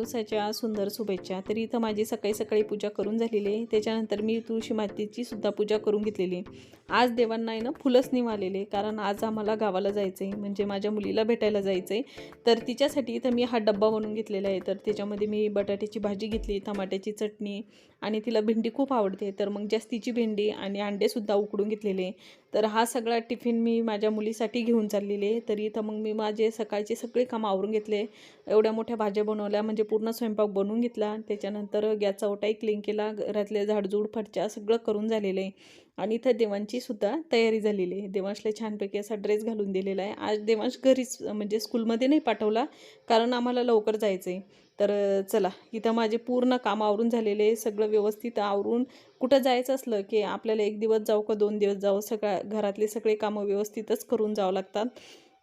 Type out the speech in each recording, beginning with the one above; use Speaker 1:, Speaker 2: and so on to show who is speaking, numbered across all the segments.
Speaker 1: दिवसाच्या सुंदर शुभेच्छा. तर इथं माझी सकाळी सकाळी पूजा करून झालेली आहे. त्याच्यानंतर मी तुळशी मातेची सुद्धा पूजा करून घेतलेली आज देवांना आहे ना फुलंच निवालेले कारण आज आम्हाला गावाला जायचं आहे म्हणजे माझ्या मुलीला भेटायला जायचं आहे तर तिच्यासाठी इथं मी हा डब्बा बनवून घेतलेला आहे. तर त्याच्यामध्ये मी बटाट्याची भाजी घेतली टमाट्याची चटणी आणि तिला भेंडी खूप आवडते. तर मग जास्तीची भेंडी आणि अंडेसुद्धा उकडून घेतलेले तर हा सगळा टिफिन मी माझ्या मुलीसाठी घेऊन चाललेले तरी तर इथं मग मी माझे सकाळचे सगळे कामं आवरून घेतले. एवढ्या मोठ्या भाज्या बनवल्या. म्हणजे पूर्ण स्वयंपाक बनवून घेतला. त्याच्यानंतर गॅसचा ओटाही क्लीन केला. घरातले झाडझूड फरच्या सगळं करून झालेलं आहे. आणि इथं देवांची सुद्धा तयारी झालेली आहे. देवांशला छानपैकी असा ड्रेस घालून दिलेला आहे. आज देवांश घरीच म्हणजे स्कूलमध्ये नाही पाठवला कारण आम्हाला लवकर जायचं आहे तर चला इथं माझे पूर्ण काम आवरून झालेले आहे. सगळं व्यवस्थित आवरून कुठं जायचं असलं की आपल्याला एक दिवस जाऊ का दोन दिवस जाऊ सगळ्या घरातले सगळे कामं व्यवस्थितच करून जावं लागतात.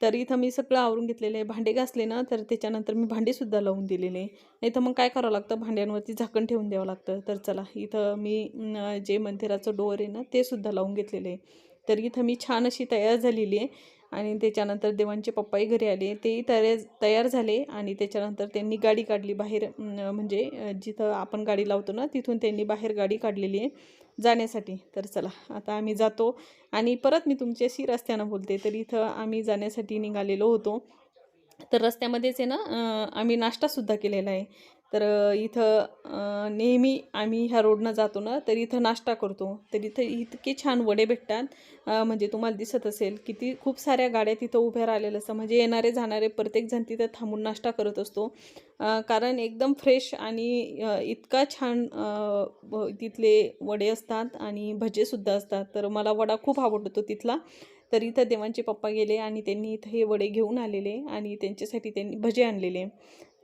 Speaker 1: तर इथं मी सगळं आवरून घेतलेलं आहे. भांडे घासले ना तर त्याच्यानंतर मी भांडेसुद्धा लावून दिलेले नाही तर मग काय करावं लागतं? भांड्यांवरती झाकण ठेवून द्यावं लागतं. तर चला इथं मी जे मंदिराचं डोअर आहे ना ते सुद्धा लावून घेतलेले आहे. तर इथं मी छान अशी तयार झालेली आहे. आणि त्याच्यानंतर देवांचे पप्पाही घरी आले. तेही तयार तयार झाले. आणि त्याच्यानंतर त्यांनी गाडी काढली बाहेर म्हणजे जिथं आपण गाडी लावतो ना तिथून त्यांनी बाहेर गाडी काढलेली आहे. जाण्यासाठी. तर चला आता आम्ही जातो आणि परत मी तुमच्याशी रस्त्यानं बोलते. तर इथं आम्ही जाण्यासाठी निघालेलो होतो. तर रस्त्यामध्येच आहे ना आम्ही नाश्तासुद्धा केलेला आहे. तर इथं नेहमी आम्ही ह्या रोडनं जातो ना तर इथं नाश्ता करतो. तर इथं इतके छान वडे भेटतात. म्हणजे तुम्हाला दिसत असेल किती खूप साऱ्या गाड्या तिथं उभ्या राहिलेल्या असतं म्हणजे येणारे जाणारे प्रत्येकजण तिथं थांबून नाश्ता करत असतो. कारण एकदम फ्रेश आणि इतका छान तिथले वडे असतात आणि भजेसुद्धा असतात. तर मला वडा खूप आवडतो तिथला. तर इथं देवांचे पप्पा गेले आणि त्यांनी इथं हे वडे घेऊन आलेले आणि त्यांच्यासाठी त्यांनी भजे आणलेले.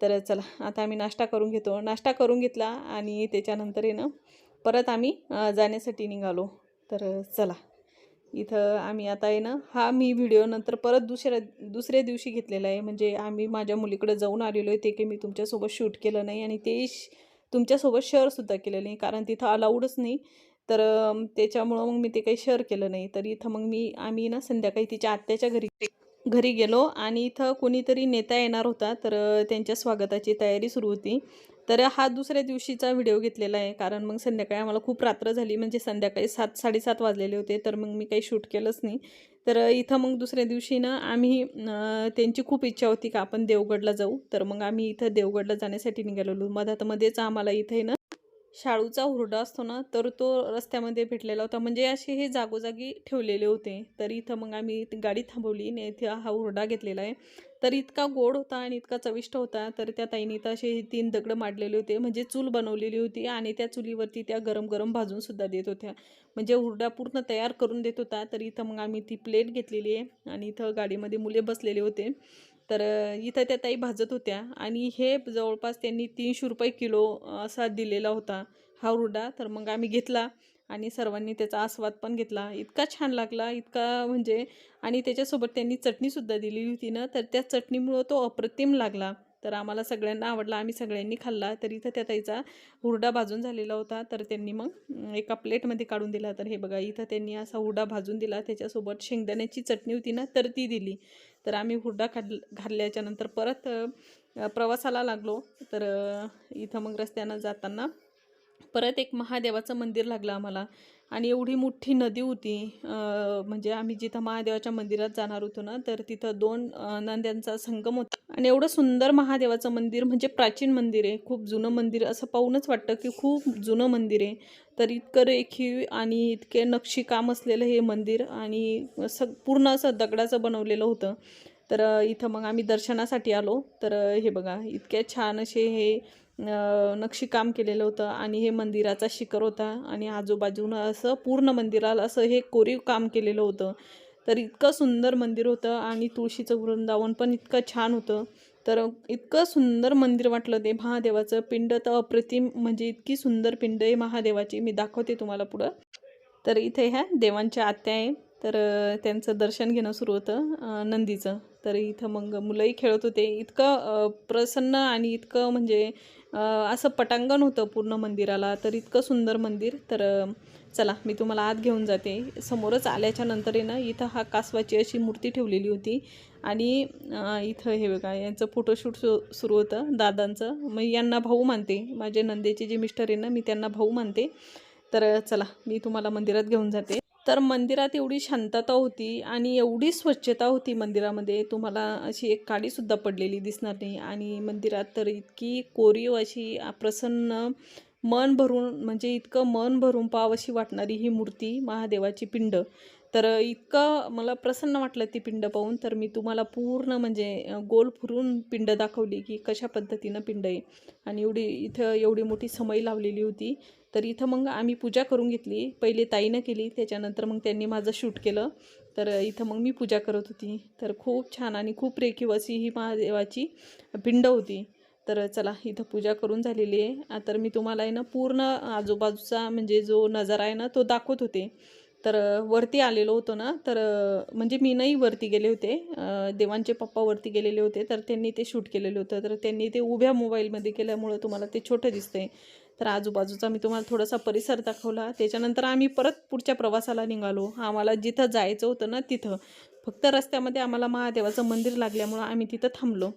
Speaker 1: तर चला आता आम्ही नाश्ता करून घेतो. नाश्ता करून घेतला आणि त्याच्यानंतर आहे ना परत आम्ही जाण्यासाठी निघालो. तर चला इथं आम्ही आता आहे ना हा मी व्हिडिओ नंतर परत दुसऱ्या दुसऱ्या दिवशी घेतलेला आहे. म्हणजे आम्ही माझ्या मुलीकडे जाऊन आलेलो आहे. ते काही मी तुमच्यासोबत शूट केलं नाही आणि ते श- तुमच्यासोबत शेअरसुद्धा केलं नाही. कारण तिथं अलाउडच नाही. तर त्याच्यामुळं मग मी ते काही शेअर केलं नाही. तर इथं मग मी आम्ही ना संध्याकाळी तिच्या आत्याच्या घरी घरी गेलो आणि इथं कोणीतरी नेता येणार होता तर त्यांच्या स्वागताची तयारी सुरू होती. तर हा दुसऱ्या दिवशीचा व्हिडिओ घेतलेला आहे कारण मग संध्याकाळी आम्हाला खूप रात्र झाली म्हणजे संध्याकाळी सात साडेसात वाजलेले होते तर मग मी काही शूट केलंच नाही. तर इथं मग दुसऱ्या दिवशी ना आम्ही त्यांची खूप इच्छा होती का आपण देवगडला जाऊ. तर मग आम्ही इथं देवगडला जाण्यासाठी निघालेलो. मधातमध्येच आम्हाला इथे ना शाळूचा हुरडा असतो ना तर तो रस्त्यामध्ये भेटलेला होता. म्हणजे असे हे जागोजागी ठेवलेले होते. तर इथं मग आम्ही गाडी थांबवली. आणि इथे हा हुरडा घेतलेला आहे. तर इतका गोड होता आणि इतका चविष्ट होता. तर त्या ताईने तर असे हे तीन दगडं मांडलेले होते. म्हणजे चूल बनवलेली होती आणि त्या चुलीवरती त्या गरम गरम भाजूनसुद्धा देत होत्या. म्हणजे हुरडा पूर्ण तयार करून देत होता. तर इथं मग आम्ही ती प्लेट घेतलेली आहे. आणि इथं गाडीमध्ये मुले बसलेले होते. तर इथं त्या ताई भाजत होत्या आणि हे जवळपास त्यांनी तीनशे रुपये किलो असा दिलेला होता हा हुरडा. तर मग आम्ही घेतला आणि सर्वांनी त्याचा आस्वाद पण घेतला. इतका छान लागला इतका म्हणजे आणि त्याच्यासोबत त्यांनी चटणीसुद्धा दिलेली होती ना तर त्या चटणीमुळं तो अप्रतिम लागला. तर आम्हाला सगळ्यांना आवडला. आम्ही सगळ्यांनी खाल्ला. तर इथं त्या ताईचा हुरडा भाजून झालेला होता. तर त्यांनी मग एका प्लेटमध्ये काढून दिला. तर हे बघा इथं त्यांनी असा हुरडा भाजून दिला. त्याच्यासोबत शेंगदाण्याची चटणी होती ना तर ती दिली. तर आम्ही हुरडा खाल घाल्ल्याच्यानंतर परत प्रवासाला लागलो. तर इथं मग रस्त्यानं जाताना परत एक महादेवाचं मंदिर लागलं आम्हाला. आणि एवढी मोठी नदी होती म्हणजे आम्ही जिथं महादेवाच्या मंदिरात जाणार होतो ना तर तिथं दोन नद्यांचा संगम होता. आणि एवढं सुंदर महादेवाचं मंदिर म्हणजे प्राचीन मंदिर आहे खूप जुनं मंदिर असं पाहूनच वाटतं की खूप जुनं मंदिर आहे. तर इतकं रेखीव आणि इतके नक्षीकाम असलेलं हे मंदिर आणि सग पूर्ण असं दगडाचं बनवलेलं होतं. तर इथं मग आम्ही दर्शनासाठी आलो. तर हे बघा इतके छान असे हे नक्षीकाम केलेलं होतं आणि हे मंदिराचा शिखर होता आणि आजूबाजूनं असं पूर्ण मंदिराला असं हे कोरीव काम केलेलं होतं. तर इतकं सुंदर मंदिर होतं आणि तुळशीचं वृंदावन पण इतकं छान होतं. तर इतकं सुंदर मंदिर वाटलं ते महादेवाचं. पिंड तर अप्रतिम म्हणजे इतकी सुंदर पिंड आहे महादेवाची. मी दाखवते तुम्हाला पुढं. तर इथे ह्या देवांच्या आत्या आहे. तर त्यांचं दर्शन घेणं सुरू होतं नंदीचं. तर इथं मग मुलंही खेळत होते. इतकं प्रसन्न आणि इतकं म्हणजे असं पटांगण होतं पूर्ण मंदिराला तर इतकं सुंदर मंदिर. तर चला मी तुम्हाला आत घेऊन जाते. समोरच आल्याच्यानंतर आहे ना इथं हा कासवाची अशी मूर्ती ठेवलेली होती. आणि इथं हे बघा यांचं फोटोशूट सु सुरू होतं दादांचं. मग यांना भाऊ मानते. माझे नंदेचे जे मिस्टर आहे ना मी त्यांना भाऊ मानते. तर चला मी तुम्हाला मंदिरात घेऊन जाते. तर मंदिरात एवढी शांतता होती आणि एवढी स्वच्छता होती मंदिरामध्ये तुम्हाला अशी एक काडीसुद्धा पडलेली दिसणार नाही. आणि मंदिरात तर इतकी कोरीव अशी प्रसन्न मन भरून म्हणजे इतकं मन भरून पाव अशी वाटणारी ही मूर्ती महादेवाची पिंड. तर इतकं मला प्रसन्न वाटलं ती पिंड पाहून. तर मी तुम्हाला पूर्ण म्हणजे गोल फिरून पिंड दाखवली की कशा पद्धतीनं पिंड आहे. आणि एवढी इथं एवढी मोठी समई लावलेली होती. तर इथं मग आम्ही पूजा करून घेतली. पहिले ताईनं केली त्याच्यानंतर मग त्यांनी माझं शूट केलं. तर इथं मग मी पूजा करत होती. तर खूप छान आणि खूप रेखीव अशी ही महादेवाची पिंड होती. तर चला इथं पूजा करून झालेली आहे. तर मी तुम्हाला आहे ना पूर्ण आजूबाजूचा म्हणजे जो नजारा आहे ना तो दाखवत होते. तर वरती आलेलो होतो ना तर म्हणजे मी नाही वरती गेले होते. देवांचे पप्पा वरती गेलेले होते तर त्यांनी ते शूट केलेलं होतं. तर त्यांनी ते उभ्या मोबाईलमध्ये केल्यामुळं तुम्हाला ते छोटं दिसतंय. तर आजूबाजूचा मी तुम्हाला थोडासा परिसर दाखवला. त्याच्यानंतर आम्ही परत पुढच्या प्रवासाला निघालो. आम्हाला जिथं जायचं होतं ना तिथं. फक्त रस्त्यामध्ये आम्हाला महादेवाचं मंदिर लागल्यामुळं आम्ही तिथं थांबलो.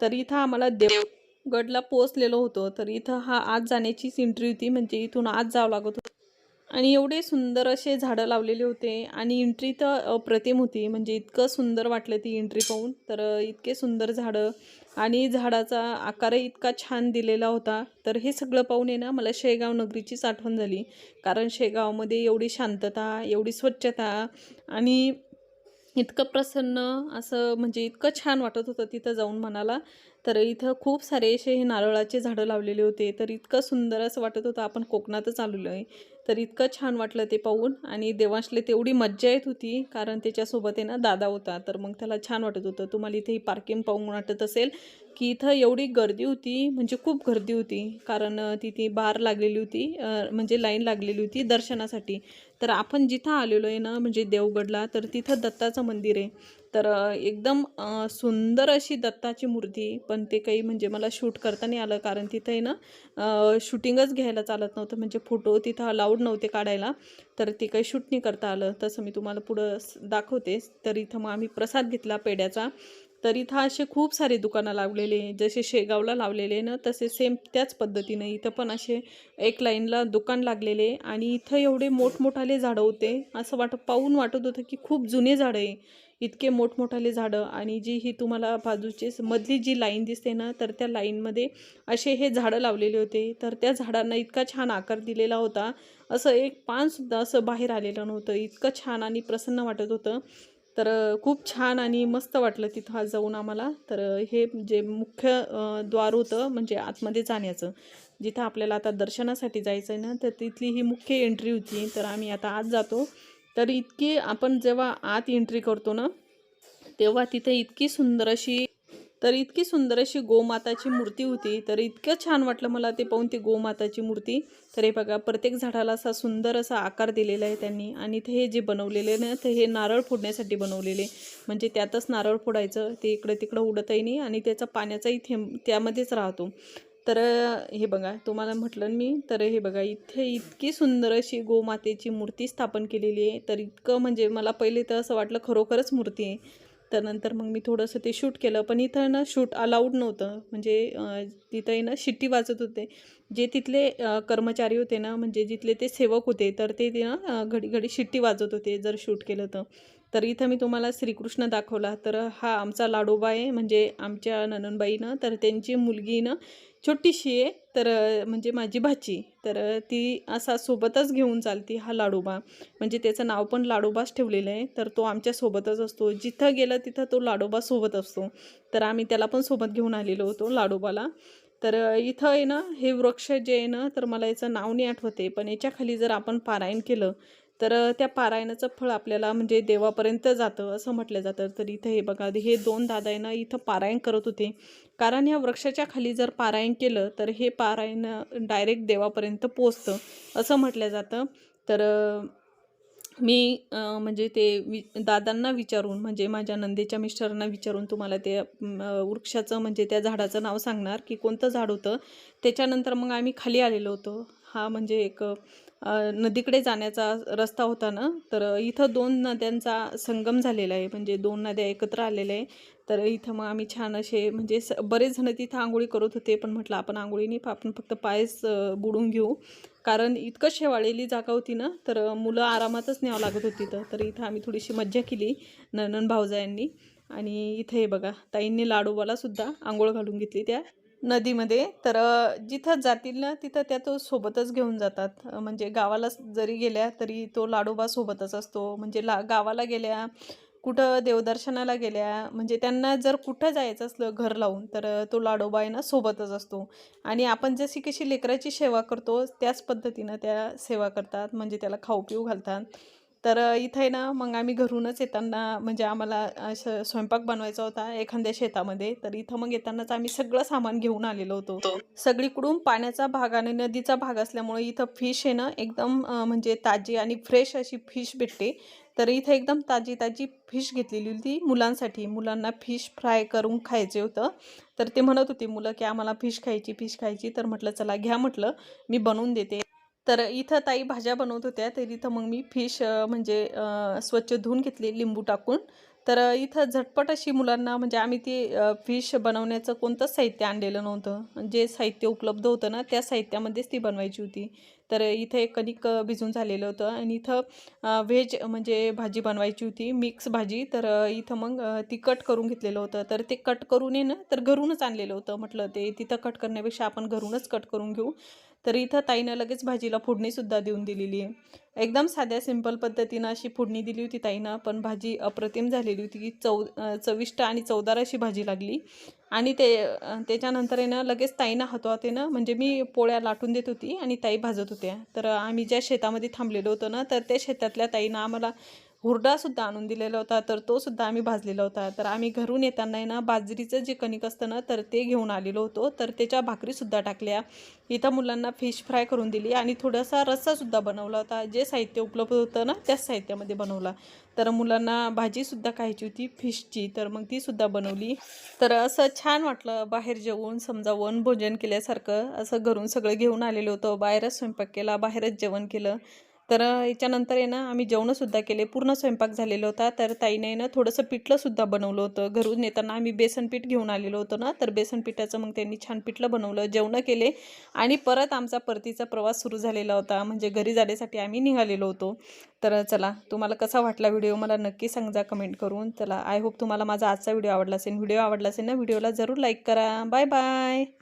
Speaker 1: तर इथं आम्हाला देव गडला पोचलेलो होतो. तर इथं हा आत जाण्याचीच एंट्री होती. म्हणजे इथून आज जावं लागत होतं आणि एवढे सुंदर असे झाडं लावलेले होते आणि इंट्री तर अप्रतिम होती. म्हणजे इतकं सुंदर वाटलं ती एंट्री पाहून. तर इतके सुंदर झाडं आणि झाडाचा आकारही इतका छान दिलेला होता. तर हे सगळं पाहून आहे ना मला शेगाव नगरीचीच आठवण झाली. कारण शेगावमध्ये एवढी शांतता एवढी स्वच्छता आणि इतकं प्रसन्न असं म्हणजे इतकं छान वाटत होतं तिथं जाऊन मनाला तर इथं खूप सारे असे हे नारळाचे झाडं लावलेले होते. तर इतकं सुंदर असं वाटत होतं आपण कोकणातच आलेलो आहे. तर इतकं छान वाटलं ते पाहून आणि देवांशले तेवढी मज्जा येत होती कारण त्याच्यासोबत आहे ना दादा होता. तर मग त्याला छान वाटत होतं. तुम्हाला इथे ही पार्किंग पाहून वाटत असेल की इथं एवढी गर्दी होती म्हणजे खूप गर्दी होती कारण तिथे बार लागलेली होती म्हणजे लाईन लागलेली होती दर्शनासाठी. तर आपण जिथं आलेलो आहे ना म्हणजे देवगडला तर तिथं दत्ताचं मंदिर आहे. तर एकदम सुंदर अशी दत्ताची मूर्ती पण ते काही म्हणजे मला शूट करता नाही आलं कारण तिथं आहे ना शूटिंगच घ्यायला चालत नव्हतं म्हणजे फोटो तिथं अलाउड नव्हते काढायला तर ते काही शूट नाही करता आलं. तसं मी तुम्हाला पुढं दाखवते. तर इथं मग आम्ही प्रसाद घेतला पेड्याचा तर इथं असे खूप सारे दुकानं लावलेले जसे शेगावला लावलेले ना तसे सेम त्याच पद्धतीने इथं पण असे एक लाईनला दुकान लागलेले आणि इथं एवढे मोठमोठाले झाडं होते. असं वाट पाहून वाटत होतं की खूप जुने झाडं आहे. इतके मोठमोठाले झाडं आणि जी ही तुम्हाला बाजूची मधली जी लाईन दिसते ना तर त्या लाईनमध्ये असे हे झाडं लावलेले होते. तर त्या झाडांना इतका छान आकार दिलेला होता. असं एक पानसुद्धा असं बाहेर आलेलं नव्हतं. इतकं छान आणि प्रसन्न वाटत होतं. तर खूप छान आणि मस्त वाटलं तिथं आज जाऊन आम्हाला. तर हे जे मुख्य द्वार होतं म्हणजे आतमध्ये जाण्याचं जिथं आपल्याला आता दर्शनासाठी जायचं आहे ना तर तिथली ही मुख्य एंट्री होती. तर आम्ही आता आज जातो. तर इतकी आपण जेव्हा आत एंट्री करतो ना तेव्हा तिथे इतकी सुंदर अशी तर इतकी सुंदर अशी गोमाताची मूर्ती होती. तर इतकं छान वाटलं मला ते पाहून ती गोमाताची मूर्ती. तर हे बघा प्रत्येक झाडाला असा सुंदर असा आकार दिलेला आहे त्यांनी. आणि इथे हे जे बनवलेले ना ते हे नारळ फोडण्यासाठी बनवलेले. म्हणजे त्यातच नारळ फोडायचं ते इकडं तिकडं उडतही नाही आणि त्याचा पाण्याचाही थेंब त्यामध्येच राहतो. तर हे बघा तुम्हाला म्हटलं मी तर हे बघा इथे इतकी सुंदर अशी गोमातेची मूर्ती स्थापन केलेली आहे. तर इतकं म्हणजे मला पहिले तर असं वाटलं खरोखरच मूर्ती आहे. तर नंतर मग मी थोडंसं ते शूट केलं. पण इथं ना शूट अलाउड नव्हतं. म्हणजे तिथं ना शिट्टी वाजत होते. जे तिथले कर्मचारी होते ना म्हणजे जिथले ते सेवक होते तर ते ना घडी घडी शिट्टी वाजत होते जर शूट केलं तर. तर इथं मी तुम्हाला श्रीकृष्ण दाखवला. तर हा आमचा लाडोबा आहे म्हणजे आमच्या नननबाईनं तर त्यांची मुलगीनं छोटीशी आहे तर म्हणजे माझी भाची. तर ती असा सोबतच घेऊन चालती हा लाडोबा. म्हणजे त्याचं नाव पण लाडोबाच ठेवलेलं आहे. तर तो आमच्या सोबतच असतो. जिथं गेलं तिथं तो लाडोबा सोबत असतो. तर आम्ही त्याला पण सोबत घेऊन आलेलो होतो लाडोबाला. तर इथं आहे ना हे वृक्ष जे आहे ना तर मला याचं नाव नाही आठवते पण याच्या खाली जर आपण पारायण केलं तर त्या पारायणाचं फळ आपल्याला म्हणजे देवापर्यंत जातं असं म्हटलं जातं. तर इथं हे बघा हे दोन दादायनं इथं पारायण करत होते. कारण ह्या वृक्षाच्या खाली जर पारायण केलं तर हे पारायण डायरेक्ट देवापर्यंत पोचतं असं म्हटलं जातं. तर मी म्हणजे ते वि दादांना विचारून म्हणजे माझ्या नंदेच्या मिस्टरांना विचारून तुम्हाला ते वृक्षाचं म्हणजे त्या झाडाचं नाव सांगणार की कोणतं झाड होतं. त्याच्यानंतर मग आम्ही खाली आलेलो होतो. हा म्हणजे एक नदीकडे जाण्याचा रस्ता होता ना तर इथं दोन नद्यांचा संगम झालेला आहे. म्हणजे दोन नद्या एकत्र आलेल्या आहे तर इथं मग आम्ही छान असे म्हणजे स बरेच जण तिथं आंघोळी करत होते. पण म्हटलं आपण आंघोळीने आपण फक्त पायच बुडून घेऊ. कारण इतकं शेवाळलेली जागा होती ना तर मुलं आरामातच न्यावं लागत होती तर तर इथं आम्ही थोडीशी मज्जा केली ननन भावजायांनी आणि इथं हे बघा ताईंनी लाडोबाला सुद्धा आंघोळ घालून घेतली त्या. नदीमध्ये तर जिथं जातील ना तिथं त्या तो सोबतच घेऊन जातात. म्हणजे गावाला जरी गेल्या तरी तो लाडोबा सोबतच असतो. म्हणजे ला गावाला गेल्या कुठं देवदर्शनाला गेल्या म्हणजे त्यांना जर कुठं जायचं असलं घर लावून तर तो लाडोबा आहे ना सोबतच असतो. आणि आपण जशी कशी लेकराची सेवा करतो त्याच पद्धतीनं त्या सेवा करतात. म्हणजे त्याला खाऊ पिऊ घालतात. तर इथं आहे ना मग आम्ही घरूनच येताना म्हणजे आम्हाला असं स्वयंपाक बनवायचा होता एखाद्या शेतामध्ये. तर इथं मग येतानाच आम्ही सगळं सामान घेऊन आलेलो होतो. सगळीकडून पाण्याचा भाग आणि नदीचा भाग असल्यामुळे इथं फिश आहे ना एकदम म्हणजे ताजी आणि फ्रेश अशी फिश भेटते. तर इथं एकदम ताजी ताजी फिश घेतलेली होती मुलांसाठी. मुलांना फिश फ्राय करून खायचे होतं. तर ते म्हणत होते मुलं की आम्हाला फिश खायची फिश खायची. तर म्हटलं चला घ्या म्हटलं. मी बनवून देते. तर इथं ताई भाज्या बनवत होत्या. तर इथं मग मी फिश म्हणजे स्वच्छ धुवून घेतली लिंबू टाकून. तर इथं झटपट अशी मुलांना म्हणजे आम्ही ती फिश बनवण्याचं कोणतंच साहित्य आणलेलं नव्हतं. जे साहित्य उपलब्ध होतं ना त्या साहित्यामध्येच ती बनवायची होती. तर इथं एक कणिक भिजून झालेलं होतं. आणि इथं व्हेज म्हणजे भाजी बनवायची होती. मिक्स भाजी. तर इथं मग ती कट करून घेतलेलं होतं. तर ते कट करून ये ना तर घरूनच आणलेलं होतं. म्हटलं ते तिथं कट करण्यापेक्षा आपण घरूनच कट करून घेऊ. तर इथं ताईनं लगेच भाजीला फोडणीसुद्धा देऊन दिलेली आहे. एकदम साध्या सिंपल पद्धतीनं अशी फोडणी दिली होती ताईनं पण भाजी अप्रतिम झालेली होती. की चव चविष्ट आणि चवदार अशी भाजी लागली. आणि ते त्याच्यानंतर आहे ना लगेच ताईनं हातोहात आहे ना म्हणजे मी पोळ्या लाटून देत होती आणि ताई भाजत होत्या. तर आम्ही ज्या शेतामध्ये थांबलेलो होतो ना तर त्या शेतातल्या ताईनं आम्हाला हुरडासुद्धा आणून दिलेला होता तर तो सुद्धा आम्ही भाजलेला होता. तर आम्ही घरून येताना आहे ना बाजरीचं जे कणिक असतं ना तर ते घेऊन आलेलो होतो. तर त्याच्या भाकरीसुद्धा टाकल्या. इथं मुलांना फिश फ्राय करून दिली आणि थोडासा रस्सासुद्धा बनवला होता. जे साहित्य उपलब्ध होतं ना त्याच साहित्यामध्ये बनवला. तर मुलांना भाजीसुद्धा खायची होती फिशची तर मग तीसुद्धा बनवली. तर असं छान वाटलं बाहेर जेवून समजा वन भोजन केल्यासारखं. असं घरून सगळं घेऊन आलेलो होतो. बाहेरच स्वयंपाक केला बाहेरच जेवण केलं. तर याच्यानंतर आहे ना आम्ही जेवणंसुद्धा केले. पूर्ण स्वयंपाक झालेला होता. तर ताईने ना थोडंसं पिठलंसुद्धा बनवलं होतं. घरून येताना आम्ही बेसन पीठ घेऊन आलेलो होतो ना. तर बेसन पिठाचं मग त्यांनी छान पिठलं बनवलं जेवणं केले. आणि परत आमचा परतीचा प्रवास सुरू झालेला होता. म्हणजे घरी जाण्यासाठी आम्ही निघालेलो होतो. तर चला तुम्हाला कसा वाटला व्हिडिओ मला नक्की सांगा कमेंट करून. चला आय होप तुम्हाला माझा आजचा व्हिडिओ आवडला असेल. व्हिडिओ आवडला असेल ना व्हिडिओला जरूर लाईक करा. Bye bye.